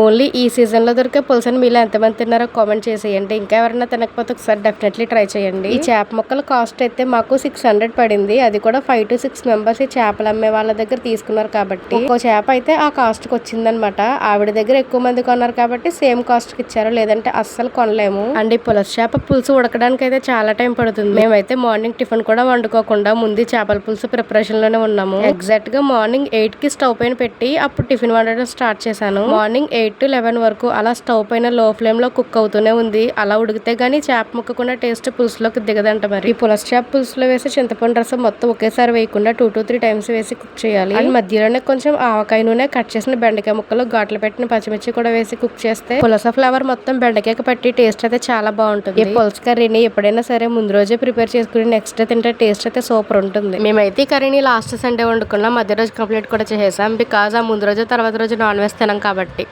Only ఈ సీజన్లో దొరికే పులుసుని మీలో ఎంతమంది తిన్నారో కామెంట్ చేసేయండి. ఇంకా ఎవరైనా తినకపోతే ఒకసారి డెఫినెట్లీ ట్రై చేయండి. ఈ చేప ముక్కల కాస్ట్ అయితే మాకు సిక్స్ హండ్రెడ్ పడింది. అది కూడా ఫైవ్ టు సిక్స్ మెంబర్స్ ఈ చేపలు అమ్మే వాళ్ళ దగ్గర తీసుకున్నారు కాబట్టి. ఒక చేప అయితే ఆ కాస్ట్కి వచ్చిందనమాట ఆవిడ దగ్గర ఎక్కువ మంది కొన్నారు కాబట్టి సేమ్ కాస్ట్కి ఇచ్చారు. లేదంటే అస్సలు కొనలేము. అండ్ ఈ పులస చేప పులుసు ఉడకడానికి అయితే చాలా టైం పడుతుంది. మేమైతే మార్నింగ్ టిఫిన్ కూడా వండుకోకుండా ముందు చేపల పులుసు ప్రిపరేషన్లోనే ఉన్నాము. ఎగ్జాక్ట్గా మార్నింగ్ ఎయిట్కి స్టవ్ పైన పెట్టి అప్పుడు టిఫిన్ వండడం స్టార్ట్ చేశాను. మార్నింగ్ ఎయిట్ టు లెవెన్ వరకు అలా స్టవ్ పైన లో ఫ్లేమ్లో కుక్ అవుతూనే ఉంది. అలా ఉడికితే కానీ చేప ముక్కకున్న టేస్ట్ పులుసులోకి దిగదంట మరి. ఈ పులస చేప పులుసులో వేసి చింతపండు రసం మొత్తం ఒకేసారి వేయకుండా టూ టు త్రీ టైమ్స్ వేసి కుక్ చేయాలి. అండ్ మధ్యలోనే కొంచెం ఆవకాయ నూనె కట్ చేసిన బెండకాయ ముక్కలు ఘాట్లు పెట్టిన పచ్చిమిర్చి కూడా వేసి కుక్ చేస్తే పులస ఫ్లేవర్ మొత్తం బెండకాయకి పట్టి టేస్ట్ అయితే చాలా బాగుంటుంది. ఈ పులస కర్రీని ఎప్పుడైనా సరే ముందు రోజే ప్రిపేర్ చేసుకుని నెక్స్ట్ డే తింటే టేస్ట్ అయితే సూపర్ ఉంటుంది. మేమైతే ఈ కర్రీని లాస్ట్ సండే వండుకున్నాం. మధ్య రోజు కంప్లీట్ కూడా చేసేసాం. బికాజ్ ఆ ముందు రోజు తర్వాత రోజు నాన్ వెజ్ తినాం కాబట్టి.